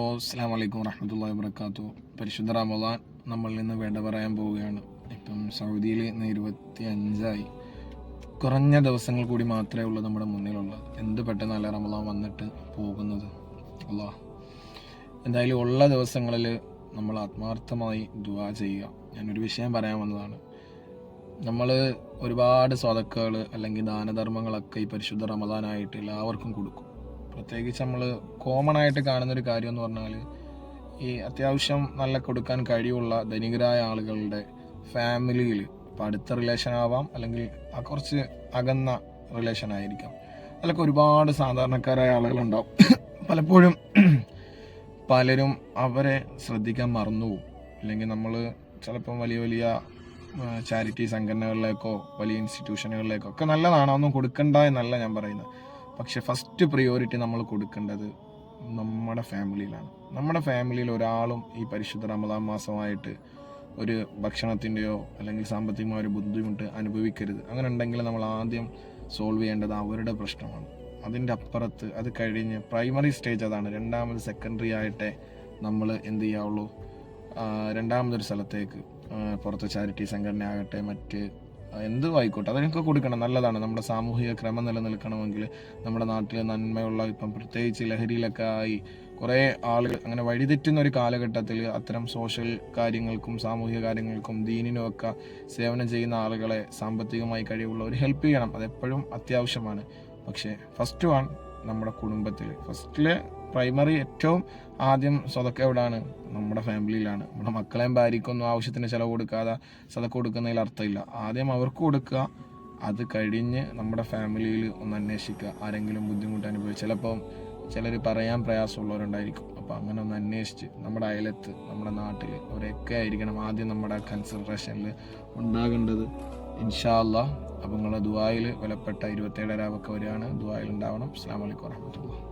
അസ്സാം വലൈക്കും വറഹമത്തല്ലാ വാബർക്കാത്തു പരിശുദ്ധ റമദാൻ നമ്മളിൽ നിന്ന് വേണ്ട പറയാൻ പോവുകയാണ്. ഇപ്പം സൗദിയിൽ ഇന്ന് ഇരുപത്തി അഞ്ചായി കുറഞ്ഞ ദിവസങ്ങൾ കൂടി മാത്രമേ ഉള്ളൂ നമ്മുടെ മുന്നിലുള്ളത്. എന്ത് പെട്ടെന്നല്ല റമദാൻ വന്നിട്ട് പോകുന്നത്? അല്ലാ എന്തായാലും ഉള്ള ദിവസങ്ങളിൽ നമ്മൾ ആത്മാർത്ഥമായി ദുവാ ചെയ്യുക. ഞാനൊരു വിഷയം പറയാൻ വന്നതാണ്. നമ്മൾ ഒരുപാട് സ്വതക്കുകൾ അല്ലെങ്കിൽ ദാനധർമ്മങ്ങളൊക്കെ ഈ പരിശുദ്ധ റമദാനായിട്ട് എല്ലാവർക്കും കൊടുക്കും. പ്രത്യേകിച്ച് നമ്മൾ കോമൺ ആയിട്ട് കാണുന്ന ഒരു കാര്യം എന്ന് പറഞ്ഞാൽ ഈ അത്യാവശ്യം നല്ല കൊടുക്കാൻ കഴിവുള്ള ധനികരായ ആളുകളുടെ ഫാമിലിയിൽ ഇപ്പോൾ അടുത്ത റിലേഷൻ ആവാം അല്ലെങ്കിൽ കുറച്ച് അകന്ന റിലേഷൻ ആയിരിക്കാം. അതിലൊക്കെ ഒരുപാട് സാധാരണക്കാരായ ആളുകളുണ്ടാവും. പലപ്പോഴും പലരും അവരെ ശ്രദ്ധിക്കാൻ മറന്നുപോകും. അല്ലെങ്കിൽ നമ്മൾ ചിലപ്പം വലിയ വലിയ ചാരിറ്റി സംഘടനകളിലേക്കോ വലിയ ഇൻസ്റ്റിറ്റ്യൂഷനുകളിലേക്കോ ഒക്കെ നല്ലതാണ് ഒന്നും കൊടുക്കണ്ട എന്നല്ല ഞാൻ പറയുന്നത്. പക്ഷെ ഫസ്റ്റ് പ്രിയോറിറ്റി നമ്മൾ കൊടുക്കേണ്ടത് നമ്മുടെ ഫാമിലിയിലാണ് നമ്മുടെ ഫാമിലിയിൽ ഒരാളും ഈ പരിശുദ്ധ റമദാൻ മാസമായിട്ട് ഒരു ഭക്ഷണത്തിന്റെയോ അല്ലെങ്കിൽ സാമ്പത്തികമായ ഒരു ബുദ്ധിമുട്ട് അനുഭവിക്കരുത്. അങ്ങനെ ഉണ്ടെങ്കിൽ നമ്മൾ ആദ്യം സോൾവ് ചെയ്യേണ്ടത് അവരുടെ പ്രശ്നമാണ്. അതിന്റെ അപ്പുറത്ത് അത് കഴിഞ്ഞ് പ്രൈമറി സ്റ്റേജ് അതാണ്. രണ്ടാമത് സെക്കൻഡറി ആയിട്ടേ നമ്മൾ എന്ത് ചെയ്യാവുള്ളൂ? രണ്ടാമതൊരു സ്ഥലത്തേക്ക് പുറത്ത് ചാരിറ്റി സംഘടന ആകട്ടെ മറ്റ് എന്തും ആയിക്കോട്ടെ അതിനൊക്കെ കൊടുക്കണം. നല്ലതാണ്. നമ്മുടെ സാമൂഹിക ക്രമം നിലനിൽക്കണമെങ്കിൽ നമ്മുടെ നാട്ടിൽ നന്മയുള്ള ഇപ്പം പ്രത്യേകിച്ച് ലഹരിയിലൊക്കെ ആയി കുറേ ആളുകൾ അങ്ങനെ വഴിതെറ്റുന്ന ഒരു കാലഘട്ടത്തിൽ അത്തരം സോഷ്യൽ കാര്യങ്ങൾക്കും സാമൂഹിക കാര്യങ്ങൾക്കും ദീനിനും ഒക്കെ സേവനം ചെയ്യുന്ന ആളുകളെ സാമ്പത്തികമായി കഴിവുള്ളവർ ഹെൽപ്പ് ചെയ്യണം. അതെപ്പോഴും അത്യാവശ്യമാണ്. പക്ഷേ ഫസ്റ്റ് വൺ നമ്മുടെ കുടുംബത്തിൽ. ഫസ്റ്റിലെ പ്രൈമറി ഏറ്റവും ആദ്യം സ്വതക്ക എവിടാണ്? നമ്മുടെ ഫാമിലിയിലാണ്. നമ്മുടെ മക്കളെയും ഭാര്യയ്ക്കൊന്നും ആവശ്യത്തിന് ചിലവ് കൊടുക്കാതെ സ്വതക്ക കൊടുക്കുന്നതിൽ അർത്ഥമില്ല. ആദ്യം അവർക്ക് കൊടുക്കുക. അത് കഴിഞ്ഞ് നമ്മുടെ ഫാമിലിയിൽ ഒന്ന് അന്വേഷിക്കുക. ആരെങ്കിലും ബുദ്ധിമുട്ട് അനുഭവിച്ച് ചിലപ്പം ചിലർ പറയാൻ പ്രയാസമുള്ളവരുണ്ടായിരിക്കും. അപ്പോൾ അങ്ങനെ ഒന്ന് അന്വേഷിച്ച് നമ്മുടെ അയലത്ത് നമ്മുടെ നാട്ടിൽ അവരൊക്കെ ആയിരിക്കണം ആദ്യം നമ്മുടെ കൺസിഡറേഷനിൽ ഉണ്ടാകേണ്ടത്. ഇൻഷാല്ല അപ്പം നിങ്ങളുടെ ദുബായിൽ വിലപ്പെട്ട ഇരുപത്തേഴ് രാവൊക്കെ വരികയാണ്. ദുബായിൽ ഉണ്ടാവണം. അസ്സാം വലൈക്കും വാഹമത്തുള്ള